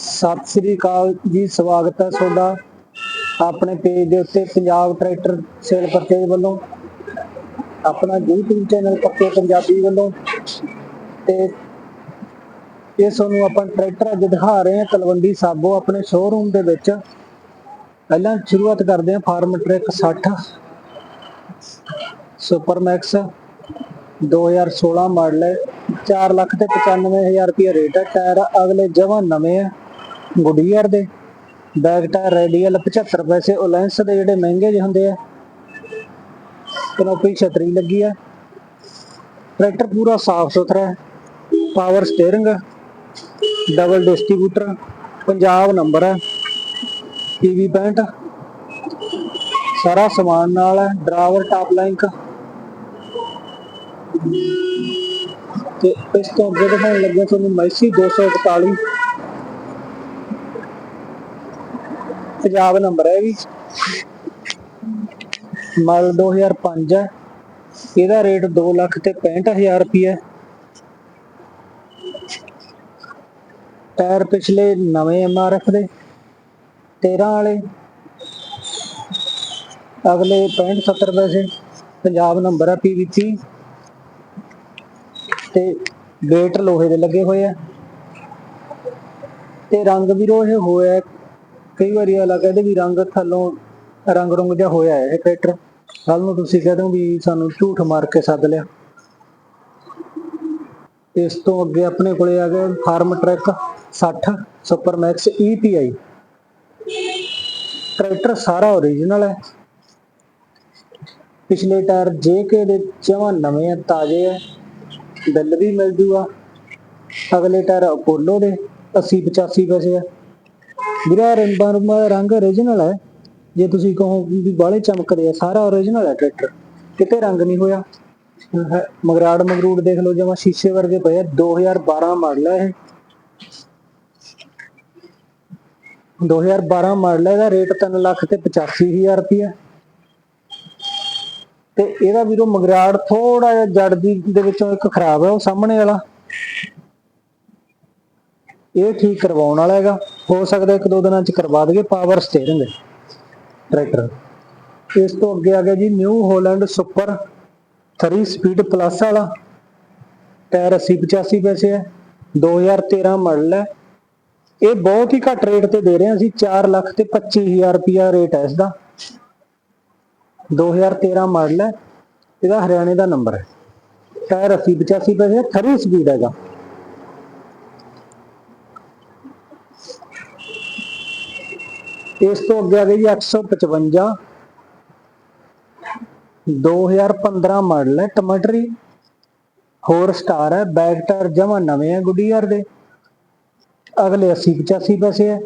ਸਤਿ ਸ੍ਰੀ ਅਕਾਲ ਜੀ, ਸਵਾਗਤ ਹੈ ਤੁਹਾਡਾ ਆਪਣੇ ਪੇਜ ਦੇ ਉੱਤੇ ਪੰਜਾਬ ਟਰੈਕਟਰ ਸੇਲ ਪਰਚੇਜ ਵੱਲੋਂ, ਆਪਣਾ YouTube ਚੈਨਲ ਪੱਕੇ ਪੰਜਾਬੀ ਵੱਲੋਂ ਤੇ ਇਹ ਤੁਹਾਨੂੰ ਆਪਾਂ ਟਰੈਕਟਰ ਅੱਜ ਦਿਖਾ ਰਹੇ ਹਾਂ ਤਲਵੰਡੀ ਸਾਬੋ ਆਪਣੇ ਸ਼ੋਰੂਮ ਦੇ ਵਿੱਚ। ਪਹਿਲਾਂ ਸ਼ੁਰੂਆਤ ਕਰਦੇ ਹਾਂ Farmtrac 60 super max 2016 model ਹੈ। 4 ਲੱਖ ਤੇ 95000 ਰੁਪਏ ਰੇਟ ਹੈ। ਟਾਇਰ ਅਗਲੇ ਜਮਾਂ ਨਵੇਂ ਹੈ। ਗੁੱਡੀਅਰ ਦੇ। ਬੈਕ ਟਾਇਰ ਰੇਡੀਅਲ 75 ਪੈਸੇ। ਔਲੈਂਸ ਦੇ ਜਿਹੜੇ ਮਹਿੰਗੇ ਜਿਹੇ ਹੁੰਦੇ ਆ, ਕਨੋਪੀ ਛਤਰੀ ਲੱਗੀ ਹੈ ਟਰੈਕਟਰ ਪੂਰਾ ਸਾਫ਼ ਸੁਥਰਾ ਹੈ। Power steering double distributor Punjab number ਹੈ। ਪੀਵੀ 65 ਸਾਰਾ ਸਮਾਨ ਨਾਲ ਹੈ। ਡਰਾਈਵਰ ਟਾਪ ਲਿੰਕ ਤੇ ਇਸ ਤੋਂ ਅੱਗੇ ਦਿਖਾਉਣ ਲੱਗੇ ਤੁਹਾਨੂੰ ਮੈਸੀ 241 ਪੰਜਾਬ ਨੰਬਰ ਹੈ ਵੀ। ਮਾਡਲ 2005 ਹੈ। ਇਹਦਾ ਰੇਟ 2 ਲੱਖ ਤੇ 65000 ਰੁਪਏ ਟਾਇਰ ਪਿਛਲੇ ਨਵੇਂ ਐਮਆਰਐਫ ਦੇ 13 ਵਾਲੇ। ਅਗਲੇ 65 70 ਪੈਸੇ, ਪੰਜਾਬ ਨੰਬਰ ਹੈ ਪੀਵੀ ਤੇ ਵੇਟ ਲੋਹੇ ਦੇ ਲੱਗੇ ਹੋਏ ਆ। ਤੇ ਰੰਗ ਵੀ ਰੋਹੇ ਹੋਇਆ ਕਈ ਵਾਰੀ ਅਲਾ ਕਹਿੰਦੇ ਵੀ ਰੰਗ ਥੱਲੋਂ ਰੰਗ ਰੰਗ ਜਿਹਾ ਹੋਇਆ ਹੈ ਇਹ ਟਰੈਕਟਰ ਕੱਲ ਨੂੰ ਤੁਸੀਂ ਕਹਿੰਦੇ ਹੋ ਵੀ ਸਾਨੂੰ ਝੂਠ ਮਾਰ ਕੇ ਸੱਦ ਲਿਆ। ਇਸ ਤੋਂ ਅੱਗੇ ਆਪਣੇ ਕੋਲੇ ਆ ਗਏ Farmtrac 60 super max EPI tractor ਸਾਰਾ ਓਰੀਜਨਲ ਹੈ। ਪਿਛਲੇ ਟਾਇਰ JK ਦੇ ਜਮਾਂ ਨਵੇਂ ਆ, ਤਾਜ਼ੇ ਆ, ਬਿੱਲ ਵੀ ਮਿਲ ਜੂਗਾ। ਅਗਲੇ ਟਾਇਰ ਅਪੋਲੋ ਦੇ 80 85 ਪੈਸੇ ਆ। ਵੀਰਾ ਰੰਗਾਂ ਦਾ ਰੰਗ origignal ਹੈ। ਜੇ ਤੁਸੀਂ ਕਹੋ ਵੀ ਬਾਹਲੇ ਚਮਕਦੇ ਆ, ਸਾਰਾ origignal ਹੈ ਟਰੈਕਟਰ ਕਿਤੇ ਰੰਗ ਨਹੀਂ ਹੋਇਆ। ਮਗਰਾੜ ਮਗਰੂੜ ਦੇਖ ਲਓ, ਜਮਾ ਸ਼ੀਸ਼ੇ ਵਰਗੇ ਪਏ ਆ। 2012 ਮਾਡਲ ਹੈ ਇਹ। 2012 ਮਾਡਲ ਹੈ ਇਹਦਾ ਰੇਟ 3 ਲੱਖ ਤੇ 85000 ਰੁਪਏ ਤੇ ਇਹਦਾ ਵੀਰੋ ਮਗਰਾੜ ਥੋੜਾ ਜਿਹਾ ਜੜ ਦੀ ਦੇ ਵਿੱਚੋਂ ਇੱਕ ਖਰਾਬ ਹੈ ਉਹ ਸਾਹਮਣੇ ਵਾਲਾ। ਇਹ ਠੀਕ ਕਰਵਾਉਣ ਵਾਲਾ ਹੈਗਾ। ਹੋ ਸਕਦਾ ਇੱਕ ਦੋ ਦਿਨਾਂ ਚ ਕਰਵਾ ਦਈਏ ਪਾਵਰ ਸਟੀਅਰਿੰਗ ਟਰੈਕਟਰ ਇਸ ਤੋਂ ਅੱਗੇ ਆ ਗਿਆ ਜੀ New Holland super 3 speed plus ਵਾਲਾ। ਟਾਇਰ 80 85 ਪੈਸੇ ਹੈ 2013 ਮਾਡਲ ਹੈ। ਇਹ ਬਹੁਤ ਹੀ ਘੱਟ ਰੇਟ ਤੇ ਦੇ ਰਹੇ ਹਾਂ ਅਸੀਂ 4 ਲੱਖ ਤੇ 25000 ਰੁਪਿਆ ਰੇਟ ਹੈ ਇਸ ਦਾ 2013 ਮਾਡਲ ਹੈ, ਇਹਦਾ ਹਰਿਆਣੇ ਦਾ ਨੰਬਰ ਹੈ। ਟਾਇਰ 80 85 ਪੈਸੇ 3 ਸਪੀਡ ਹੈਗਾ। ਇਸ ਤੋਂ ਅੱਗੇ ਆ ਗਈ ਜੀ 855 2015 ਮਾਡਲ ਹੈ ਟਮਾਟਰੀ। ਹੋਰ ਸਟਾਰ ਹੈ ਬੈਕ ਟਾਇਰ ਜਮਾ ਨਵੇਂ ਹੈ ਗੁੱਡੀਅਰ ਦੇ। ਅਗਲੇ 80 85 ਪੈਸੇ ਹੈ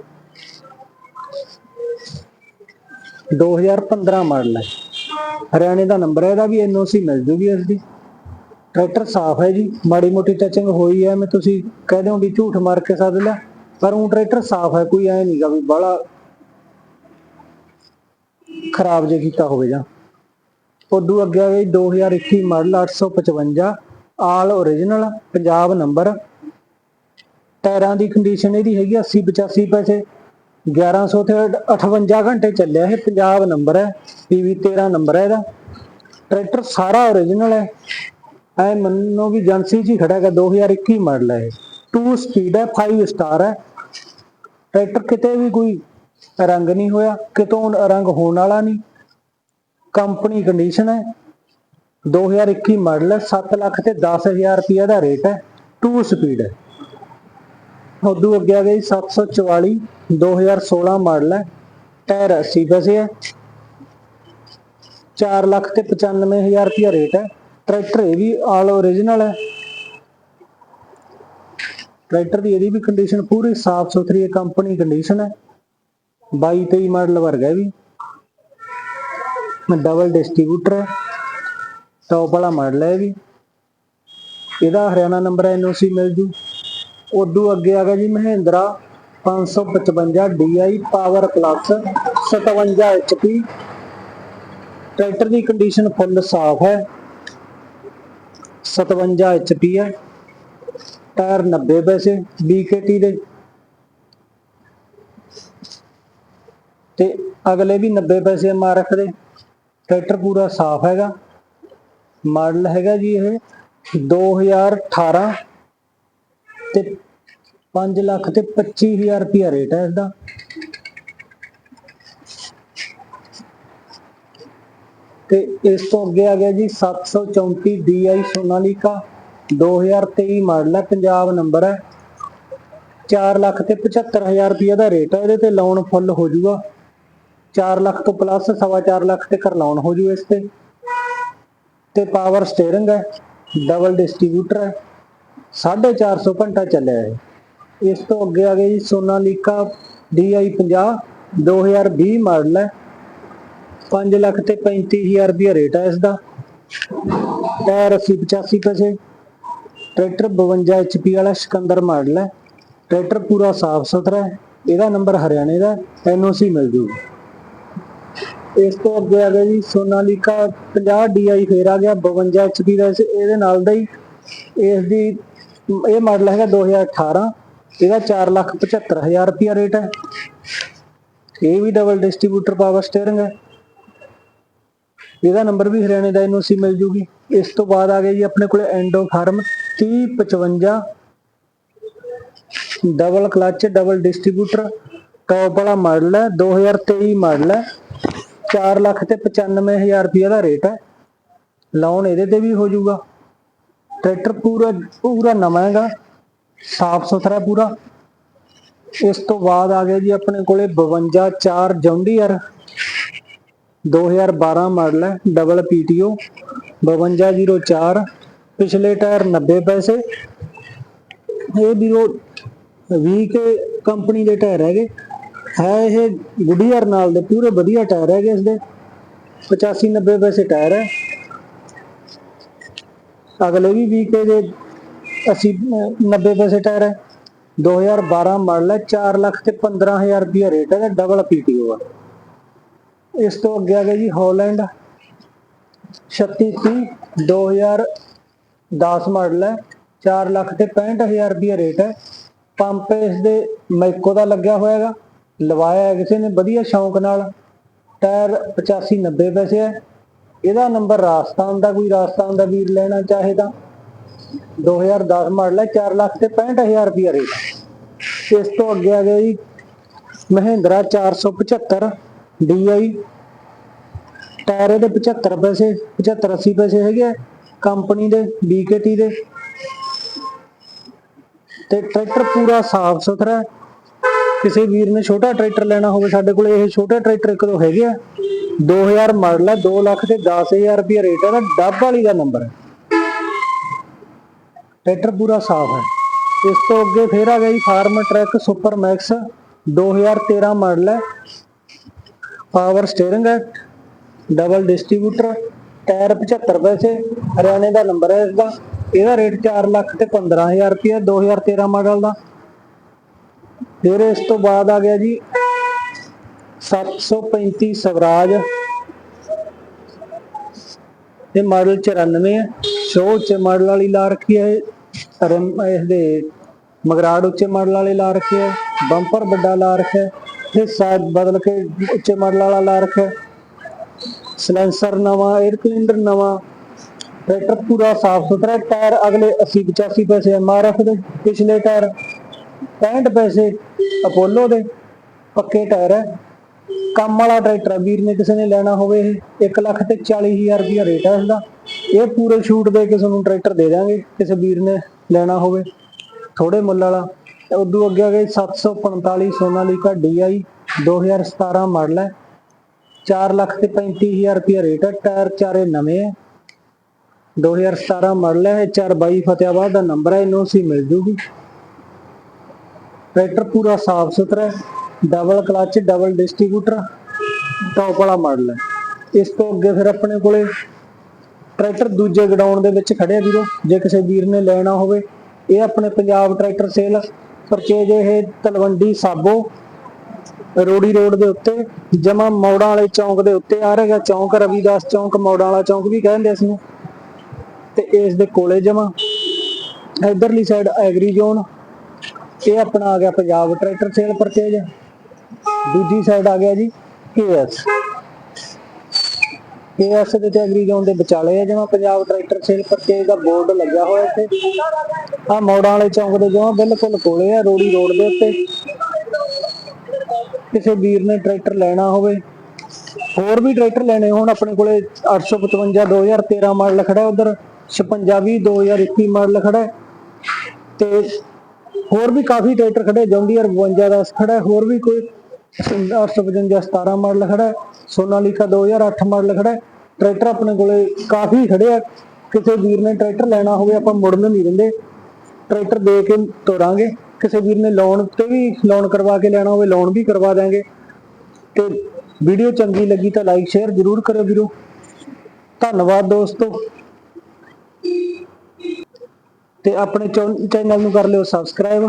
2015 ਮਾਡਲ ਹੈ। ਹਰਿਆਣੇ ਦਾ ਨੰਬਰ ਹੈ ਇਹਦਾ ਵੀ ਐਨਓਸੀ ਮਿਲ ਜੂਗੀ ਇਸ ਦੀ ਟਰੈਕਟਰ ਸਾਫ਼ ਹੈ ਜੀ, ਮਾੜੀ ਮੋਟੀ ਟਚਿੰਗ ਹੋਈ ਹੈ ਮੈਂ ਤੁਸੀਂ ਕਹਿ ਦਿਓ ਵੀ ਝੂਠ ਮਾਰ ਕੇ ਸੱਦ ਲਿਆ। ਪਰ ਉਹ ਟਰੈਕਟਰ ਸਾਫ਼ ਹੈ, ਕੋਈ ਐ ਨਹੀਂਗਾ ਵੀ ਬੜਾ ਖਰਾਬ ਜੇ ਕੀਤਾ ਹੋਵੇ ਜਾਂ। ਉਦੋਂ ਅੱਗੇ ਆ ਗਈ 2021 model 855 all original Punjab number ਟਾਇਰਾਂ ਦੀ ਕੰਡੀਸ਼ਨ ਇਹਦੀ ਹੈਗੀ 80 85 ਪੈਸੇ। 1100 ਤੇ 58 ਘੰਟੇ ਚੱਲਿਆ ਇਹ ਪੰਜਾਬ ਨੰਬਰ ਹੈ ਪੀਵੀ 13 ਨੰਬਰ ਹੈ ਇਹਦਾ। ਟਰੈਕਟਰ ਸਾਰਾ ਓਰੀਜਨਲ ਹੈ। ਐ ਮੰਨੋ ਵੀ ਏਜੰਸੀ 'ਚ ਹੀ ਖੜਾ ਹੈਗਾ 2021 ਮਾਡਲ ਹੈ ਇਹ। 2 ਸਪੀਡ ਹੈ 5 ਸਟਾਰ ਹੈ। ਟਰੈਕਟਰ ਕਿਤੇ ਵੀ ਕੋਈ ਰੰਗ ਨਹੀਂ ਹੋਇਆ, ਕਿਤੋਂ ਰੰਗ ਹੋਣ ਵਾਲਾ ਨਹੀਂ। ਕੰਪਨੀ ਕੰਡੀਸ਼ਨ ਹੈ। 2021 ਮਾਡਲ ਹੈ 7 ਲੱਖ ਤੇ 10000 ਰੁਪਏ ਦਾ ਰੇਟ ਹੈ। 2 ਸਪੀਡ ਹੈ। ਉਦੋਂ ਅੱਗੇ ਆ ਗਈ 744 2016 ਮਾਡਲ ਹੈ। ਟਾਇਰ 80 ਪੈਸੇ ਹੈ। 4 ਲੱਖ ਤੇ 95000 ਰੁਪਏ ਰੇਟ ਹੈ। ਟਰੈਕਟਰ ਇਹ ਵੀ ਆਲ ਓਰੀਜਨਲ ਹੈ। ਟਰੈਕਟਰ ਦੀ ਇਹਦੀ ਵੀ ਕੰਡੀਸ਼ਨ ਪੂਰੀ ਸਾਫ਼ ਸੁਥਰੀ ਹੈ, ਕੰਪਨੀ ਕੰਡੀਸ਼ਨ ਹੈ। 22 23 ਮਾਡਲ ਵਰਗਾ ਵੀ। ਡਬਲ ਡਿਸਟ੍ਰੀਬਿਊਟਰ ਹੈ। ਟੌਪ ਵਾਲਾ ਮਾਡਲ ਹੈ ਵੀ। ਇਹਦਾ ਹਰਿਆਣਾ ਨੰਬਰ ਐਨਓਸੀ ਮਿਲ ਜੂ। ਉਦੋਂ ਅੱਗੇ ਆ ਗਿਆ ਜੀ Mahindra 555 DI power plus 57 HP tractor ਦੀ ਕੰਡੀਸ਼ਨ ਫੁੱਲ ਸਾਫ਼ ਹੈ। 57 HP ਹੈ। ਟਾਇਰ 90 ਪੈਸੇ। BKT ਦੇ ਤੇ ਅਗਲੇ ਵੀ 90 ਪੈਸੇ ਮਾਰ ਰੱਖਦੇ। ਟਰੈਕਟਰ ਪੂਰਾ ਸਾਫ਼ ਹੈਗਾ। ਮਾਡਲ ਹੈਗਾ ਜੀ ਇਹ 2018 ਤੇ 5 ਲੱਖ ਤੇ 25000 ਰੁਪਿਆ ਰੇਟ ਹੈ ਇਸਦਾ। ਤੇ ਇਸ ਤੋਂ ਅੱਗੇ ਆ ਗਿਆ ਜੀ 734 DI ਸੋਨਾਲੀਕਾ 2023 ਮਾਡਲ ਹੈ, ਪੰਜਾਬ ਨੰਬਰ ਹੈ। 4 ਲੱਖ ਤੇ 75000 ਰੁਪਏ ਦਾ ਰੇਟ ਹੈ ਇਹਦੇ ਤੇ ਲੋਨ ਫੁੱਲ ਹੋ ਜਾਊਗਾ। 4 ਲੱਖ ਤੋਂ ਪਲੱਸ ਸਵਾ ਚਾਰ ਲੱਖ ਤੇ ਕਰ ਹੋ ਜੂ ਇਸ ਤੇ। ਤੇ ਪਾਵਰ ਸਟੀਅਰਿੰਗ ਹੈ ਡਬਲ ਡਿਸਟ੍ਰੀਬਿਊਟਰ ਹੈ 450 ਘੰਟਾ ਚੱਲਿਆ ਹੈ ਇਸ ਤੋਂ ਅੱਗੇ ਆ ਗਿਆ ਜੀ ਸੋਨਾਲੀਕਾ DI 50 2020 ਮਾਡਲ ਹੈ। 5 ਲੱਖ ਤੇ 35000 ਰੁਪਏ ਰੇਟ ਹੈ ਇਸ ਦਾ ਟਾਇਰ 80 85 ਪੈਸੇ। ਟਰੈਕਟਰ 52 HP ਵਾਲਾ ਸਿਕੰਦਰ ਮਾਡਲ ਹੈ। ਟਰੈਕਟਰ ਪੂਰਾ ਸਾਫ਼ ਸੁਥਰਾ ਹੈ। ਇਹਦਾ ਨੰਬਰ ਹਰਿਆਣੇ ਦਾ ਐਨਓਸੀ ਮਿਲ ਜੂਗੀ ਇਸ ਤੋਂ ਅੱਗੇ ਆ ਗਿਆ ਜੀ, ਸੋਨਾਲੀਕਾ 50 DI ਫੇਰ ਆ ਗਿਆ 52 HP ਦਾ ਇਸ- ਇਹਦੇ ਨਾਲ ਦਾ ਹੀ ਇਸ ਦੀ ਇਹ ਮਾਡਲ ਹੈਗਾ 2018 ਇਹਦਾ 4 ਲੱਖ 75000 ਰੁਪਿਆ ਰੇਟ ਹੈ। ਇਹ ਵੀ ਡਬਲ ਡਿਸਟ੍ਰੀਬਿਊਟਰ ਪਾਵਰ ਸਟੀਅਰਿੰਗ ਹੈ। ਇਹਦਾ ਨੰਬਰ ਵੀ ਹਰਿਆਣੇ ਦਾ ਐਨਓਸੀ ਮਿਲ ਜੂਗੀ। ਇਸ ਤੋਂ ਬਾਅਦ ਆ ਗਿਆ ਜੀ ਆਪਣੇ ਕੋਲੇ Indo Farm 3055 double clutch double distributor top ਵਾਲਾ ਮਾਡਲ ਹੈ 2023 ਮਾਡਲ ਹੈ। 4 ਲੱਖ ਤੇ 95000 ਰੁਪਏ ਦਾ ਰੇਟ ਹੈ। ਲੋਨ ਇਹਦੇ ਤੇ ਵੀ ਹੋ ਜਾਊਗਾ। ਟਰੈਕਟਰ ਪੂਰਾ ਪੂਰਾ ਨਵਾਂ ਹੈਗਾ। ਸਾਫ਼ ਸੁਥਰਾ ਪੂਰਾ। ਇਸ ਤੋਂ ਬਾਅਦ ਆ ਗਿਆ ਜੀ ਆਪਣੇ ਕੋਲੇ 52 4 ਜੌਂਡੀਅਰ। 2012 ਮਾਡਲ ਹੈ ਡਬਲ ਪੀਟੀਓ 5204 ਪਿਛਲੇ ਟਾਇਰ 90 ਪੈਸੇ। ਇਹ ਵੀਰੋ ਵੀ ਕੇ ਕੰਪਨੀ ਦੇ ਟਾਇਰ ਹੈਗੇ। ਹੈ, ਇਹ ਗੁੱਡੀਅਰ ਨਾਲ ਦੇ ਪੂਰੇ ਵਧੀਆ ਟਾਇਰ ਹੈਗੇ ਇਸ ਦੇ। 85 90 ਪੈਸੇ ਟਾਇਰ ਹੈ। ਅਗਲੇ ਵੀ 20 ਕੇ ਦੇ 80 90 ਪੈਸੇ ਟਾਇਰ ਹੈ। 2012 ਮਾਡਲ ਹੈ 4 ਲੱਖ ਤੇ 15000 ਰੁਪਏ ਰੇਟ ਹੈ ਡਬਲ ਪੀਟੀਓ ਆ। ਇਸ ਤੋਂ ਅੱਗੇ ਆ ਗਿਆ ਜੀ ਹਾਲੈਂਡ 3630 2010 ਮਾਡਲ ਹੈ। 4 ਲੱਖ ਤੇ 65000 ਰੁਪਏ ਰੇਟ ਹੈ। ਪੰਪ ਇਸ ਦੇ ਮਾਈਕੋ ਦਾ ਲੱਗਿਆ ਹੋਇਆ ਹੈਗਾ। ਲਵਾਇਆ ਕਿਸੇ ਨੇ ਵਧੀਆ ਸ਼ੌਂਕ ਨਾਲ, ਟਾਇਰ 85 90 ਪੈਸੇ ਹੈ। ਇਹਦਾ ਨੰਬਰ ਰਾਜਸਥਾਨ ਦਾ, ਕੋਈ ਰਾਜਸਥਾਨ ਦਾ ਵੀਰ ਲੈਣਾ ਚਾਹੇ ਤਾਂ। 2010 ਮਾਡਲ ਹੈ 4 ਲੱਖ ਤੇ 65000 ਰੁਪਏ ਰੇਟ ਇਸ ਤੋਂ ਅੱਗੇ ਆ ਗਿਆ ਜੀ, ਮਹਿੰਦਰਾ 475 DI ਟਾਇਰ ਦੇ 75 ਪੈਸੇ 75 80 ਪੈਸੇ ਹੈਗੇ ਕੰਪਨੀ ਦੇ BKT ਦੇ। ਤੇ ਟਰੈਕਟਰ ਪੂਰਾ ਸਾਫ਼ ਸੁਥਰਾ ਕਿਸੇ ਵੀਰ ਨੇ ਛੋਟਾ ਟਰੈਕਟਰ ਲੈਣਾ ਹੋਵੇ, ਸਾਡੇ ਕੋਲ ਇਹ ਛੋਟੇ ਟਰੈਕਟਰ ਇੱਕ ਦੋ ਹੈਗੇ ਆ। 2000 ਮਾਡਲ ਹੈ 2 ਲੱਖ ਤੇ 10000 ਰੁਪਏ ਰੇਟ ਹੈ ਦਾ ਡੱਬ ਵਾਲੀ ਦਾ ਨੰਬਰ ਹੈ ਟਰੈਕਟਰ ਪੂਰਾ ਸਾਫ਼ ਹੈ। ਇਸ ਤੋਂ ਅੱਗੇ ਫੇਰ ਆ ਗਿਆ ਜੀ, Farmtrac super max 2013 model ਹੈ। ਪਾਵਰ ਸਟੀਅਰਿੰਗ ਹੈ, ਡਬਲ ਡਿਸਟ੍ਰੀਬਿਊਟਰ, ਟਾਇਰ 75 ਪੈਸੇ, ਹਰਿਆਣੇ ਦਾ ਨੰਬਰ ਹੈ ਇਸਦਾ। ਇਹਦਾ ਰੇਟ 4 ਲੱਖ ਤੇ 15000 ਰੁਪਏ 2013 ਮਾਡਲ ਦਾ। ਫਿਰ ਇਸ ਤੋਂ ਬਾਅਦ ਆ ਗਿਆ ਜੀ 735 ਸਵਰਾਜ। ਇਹ ਮਾਡਲ 94 ਹੈ। ਸ਼ੋ ਉੱਚੇ ਮਾਡਲ ਵਾਲੀ ਲਾ ਰੱਖੀ ਹੈ। ਇਹ ਰਿਮ ਮਗਰਾੜ ਉੱਚੇ ਮਾਡਲ ਵਾਲੇ ਲਾ ਰੱਖੇ ਹੈ। ਬੰਪਰ ਵੱਡਾ ਲਾ ਰੱਖਿਆ ਹੈ। ਹਿੱਸਾ ਬਦਲ ਕੇ ਉੱਚੇ ਮਾਡਲ ਵਾਲਾ ਲਾ ਰੱਖਿਆ ਹੈ। ਸਲੈਂਸਰ ਨਵਾਂ 에ਅਰ ਕਲੀਨਰ ਨਵਾਂ। ਟਰੈਕਟਰ ਪੂਰਾ ਸਾਫ਼ ਸੁਥਰਾ ਟਾਇਰ ਅਗਲੇ 80 85 ਪੈਸੇ ਐਮਆਰਐਫ ਦੇ ਪਿਛਲੇ ਟਾਇਰ। 65 ਪੈਸੇ ਅਪੋਲੋ ਦੇ, ਪੱਕੇ ਟਾਇਰ ਹੈ ਕੰਮ ਵਾਲਾ ਟਰੈਕਟਰ ਵੀਰ ਨੇ ਕਿਸੇ ਨੇ ਲੈਣਾ ਹੋਵੇ ਇਹ 1 ਲੱਖ ਤੇ 40000 ਰੁਪਇਆ ਰੇਟ ਹੈ ਇਸਦਾ। ਇਹ ਪੂਰੇ ਛੂਟ ਦੇ ਕੇ ਨੂੰ ਟਰੈਕਟਰ ਦੇ ਦਾਂਗੇ ਕਿਸੇ ਵੀਰ ਨੇ ਲੈਣਾ ਹੋਵੇ। ਥੋੜੇ ਮੁੱਲ ਵਾਲਾ, ਤੇ ਉਦੋਂ ਅੱਗੇ ਆ ਗਏ 745 ਸੋਨਾਲੀਕਾ DI 2017 ਮਾਡਲ ਹੈ 4 ਲੱਖ ਤੇ 35000 ਰੁਪਇਆ ਰੇਟ ਹੈ ਟਾਇਰ ਚਾਰੇ ਨਵੇਂ ਹੈ 2017 ਮਾਡਲ ਹੈ 422 ਫਤਿਆਬਾਦ ਦਾ ਨੰਬਰ ਹੈ ਇਹਨੂੰ ਸੀ ਮਿਲ ਜੂਗੀ। ਟਰੈਕਟਰ ਪੂਰਾ ਸਾਫ਼ ਸੁਥਰਾ ਹੈ double clutch double distributor top ਵਾਲਾ ਮਾਡਲ ਹੈ। ਇਸ ਤੋਂ ਅੱਗੇ ਫਿਰ ਆਪਣੇ ਕੋਲੇ ਟਰੈਕਟਰ ਦੂਜੇ ਗਡਾਊਨ ਦੇ ਵਿੱਚ ਖੜੇ ਵੀਰੋ, ਜੇ ਕਿਸੇ ਵੀਰ ਨੇ ਲੈਣਾ ਹੋਵੇ, ਇਹ ਆਪਣੇ ਪੰਜਾਬ ਟਰੈਕਟਰ ਸੇਲ ਪਰਚੇਜ ਇਹ ਤਲਵੰਡੀ ਸਾਬੋ, ਰੋੜੀ ਰੋਡ ਦੇ ਉੱਤੇ, ਜਮਾ ਮੌੜਾਂ ਵਾਲੇ ਚੌਂਕ ਦੇ ਉੱਤੇ ਆ ਰਹੇਗਾ ਚੌਂਕ ਰਵੀਦਾਸ ਚੌਂਕ, ਮੌੜਾਂ ਵਾਲਾ ਚੌਂਕ ਵੀ ਕਹਿੰਦੇ ਇਸ ਨੂੰ ਤੇ ਇਸ ਦੇ ਕੋਲੇ ਜਮਾ, ਇਧਰਲੀ ਸਾਈਡ ਐਗਰੀ ਜ਼ੋਨ ਇਹ ਆਪਣਾ ਆ ਗਿਆ ਪੰਜਾਬ ਟਰੈਕਟਰ ਸੇਲ ਪਰਚੇਜ ਦੂਜੀ ਸਾਈਡ ਆ ਗਿਆ ਜੀ ਕੇਐਸ। ਕੇਐਸ ਦੇ ਤੇ ਐਗਰੀ ਦੇ ਵਿਚਾਲੇ ਆ ਜਿਵੇਂ ਪੰਜਾਬ ਟਰੈਕਟਰ ਸੇਲ ਪਰਚੇਜ ਦਾ ਬੋਰਡ ਲੱਗਿਆ ਹੋਇਆ ਇੱਥੇ। ਆ ਮੋੜਾਂ ਵਾਲੇ ਚੌਂਕ ਦੇ ਜਿਵੇਂ ਬਿਲਕੁਲ ਕੋਲੇ ਆ, ਰੋੜੀ ਰੋਡ ਦੇ ਉੱਤੇ। ਕਿਸੇ ਵੀਰ ਨੇ ਟਰੈਕਟਰ ਲੈਣਾ ਹੋਵੇ। ਹੋਰ ਵੀ ਟਰੈਕਟਰ ਲੈਣੇ ਹੋਣ, ਆਪਣੇ ਕੋਲੇ 855 2013 ਮਾਡਲ ਖੜਾ ਉਧਰ। 5620 2021 ਮਾਡਲ ਖੜਾ ਤੇ ਹੋਰ ਵੀ ਕਾਫੀ ਟਰੈਕਟਰ ਖੜੇ ਜੌਂਡੀਅਰ 52 ਦਾ ਖੜਾ ਹੋਰ ਵੀ ਕੋਈ 855 17 ਮਾਡਲ ਖੜਾ ਹੈ, ਸੋਨਾਲੀਕਾ 2008 ਮਾਡਲ ਖੜਾ ਟਰੈਕਟਰ ਆਪਣੇ ਕੋਲੇ ਕਾਫੀ ਖੜੇ ਆ। ਕਿਸੇ ਵੀਰ ਨੇ ਟਰੈਕਟਰ ਲੈਣਾ ਹੋਵੇ ਆਪਾਂ ਮੁੜਨ ਨਹੀਂ ਦਿੰਦੇ। ਟਰੈਕਟਰ ਦੇ ਕੇ ਤੋਰਾਂਗੇ। ਕਿਸੇ ਵੀਰ ਨੇ ਲੋਨ ਤੇ ਵੀ ਲੋਨ ਕਰਵਾ ਕੇ ਲੈਣਾ ਹੋਵੇ ਲੋਨ ਵੀ ਕਰਵਾ ਦਾਂਗੇ ਤੇ ਵੀਡੀਓ ਚੰਗੀ ਲੱਗੀ ਤਾਂ ਲਾਈਕ ਸ਼ੇਅਰ ਜ਼ਰੂਰ ਕਰਿਓ ਵੀਰੋ। ਧੰਨਵਾਦ ਦੋਸਤੋ। ਤੇ ਆਪਣੇ ਚੈਨਲ ਨੂੰ ਕਰ ਲਿਓ ਸਬਸਕ੍ਰਾਈਬ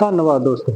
ਧੰਨਵਾਦ ਦੋਸਤੋ।